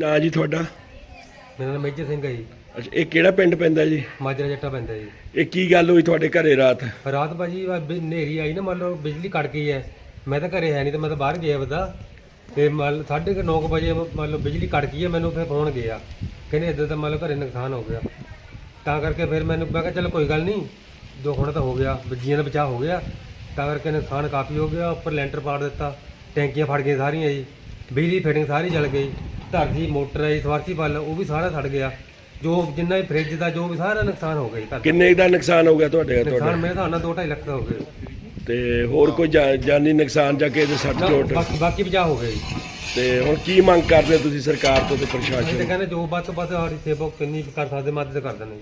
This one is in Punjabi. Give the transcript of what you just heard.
ਨਾਂ ਜੀ ਤੁਹਾਡਾ? ਮੇਰਾ ਨਾਮ ਮੇਜਰ ਸਿੰਘ ਹੈ ਜੀ। ਅੱਛਾ ਇਹ ਕਿਹੜਾ ਪਿੰਡ ਪੈਂਦਾ ਜੀ? ਮਾਜਰਾ ਜੱਟਾ ਪੈਂਦਾ ਜੀ। ਇਹ ਕੀ ਗੱਲ ਹੋਈ ਤੁਹਾਡੇ ਘਰੇ ਰਾਤ? ਰਾਤ ਭਾਜੀ ਬਿ- ਹਨੇਰੀ ਆਈ ਨਾ ਮੰਨ ਲਓ ਬਿਜਲੀ ਕੱਟ ਗਈ ਹੈ। ਮੈਂ ਤਾਂ ਘਰੇ ਹੈ ਨਹੀਂ ਤੇ ਮੈਂ ਤਾਂ ਬਾਹਰ ਗਿਆ ਬਦਾ। ਤੇ ਮੰਨ 9:30 ਵਜੇ ਮੰਨ ਲਓ ਬਿਜਲੀ ਕੱਟ ਗਈ ਹੈ ਮੈਨੂੰ ਫਿਰ ਫੋਨ ਗਿਆ। ਕਹਿੰਦੇ ਇੱਦਾਂ ਤਾਂ ਮੰਨ ਲਓ ਘਰੇ ਨੁਕਸਾਨ ਹੋ ਗਿਆ। ਤਾਂ ਕਰਕੇ ਫਿਰ ਮੈਨੂੰ ਮੈਂ ਕਿਹਾ ਚੱਲ ਕੋਈ ਗੱਲ ਨਹੀਂ ਜੋ ਹੋਣਾ ਤਾਂ ਹੋ ਗਿਆ ਬੱਜੀਆਂ ਦਾ ਬਚਾਅ ਹੋ ਗਿਆ। ਤਾਂ ਕਰਕੇ ਨੁਕਸਾਨ ਕਾਫੀ ਹੋ ਗਿਆ ਉੱਪਰ ਲੈਂਟਰ ਪਾੜ ਦਿੱਤਾ ਟੈਂਕੀਆਂ ਫੜ ਗਈਆਂ ਸਾਰੀਆਂ ਜੀ। ਬਿਜਲੀ ਫਿਟਿੰਗ ਸਾਰੀ ਜਲ ਗਈ। ਧਰਤੀ ਮੋਟਰ ਹੈ ਸਵਾਰਸੀ ਪੱਲ ਉਹ ਵੀ ਸਾਰਾ ਸੜ ਗਿਆ। ਜੋ ਜਿੰਨਾ ਵੀ ਫ੍ਰਿਜ ਦਾ ਜੋ ਵੀ ਸਾਰਾ ਨੁਕਸਾਨ ਹੋ ਗਿਆ ਜੀ ਘਰ ਦਾ। ਕਿੰਨੇ ਦਾ ਨੁਕਸਾਨ ਹੋ ਗਿਆ ਤੁਹਾਡੇ ਨੁਕਸਾਨ ਤੁਹਾਡਾ ਮੇਰੇ ਹਿਸਾਬ ਨਾਲ 2.5 ਲੱਖ ਦਾ ਹੋ ਗਿਆ ਤੇ ਹੋਰ ਕੋਈ ਜਾ- ਜਾਨੀ ਨੁਕਸਾਨ ਜਾਂ ਕਿਸੇ ਦੇ ਸੱਟ ਚੋਟ? ਬਾਕੀ ਬਾਕੀ ਬਚਾਅ ਹੋ ਗਏ ਤੇ ਹੁਣ ਕੀ ਮੰਗ ਕਰਦੇ ਹੋ ਤੁਸੀਂ ਸਰਕਾਰ ਤੋਂ ਤੇ ਅਸੀਂ ਪ੍ਰਸ਼ਾਸਨ ਤਾਂ? ਤੋਂ? ਕਹਿੰਦੇ ਜੋ ਵੱਧ ਤੋਂ ਵੱਧ ਸਾਡੀ ਸੇਵਾ ਕਿੰਨੀ ਕਰ ਸਕਦੇ ਮਦਦ ਕਰ ਦੇਣੀ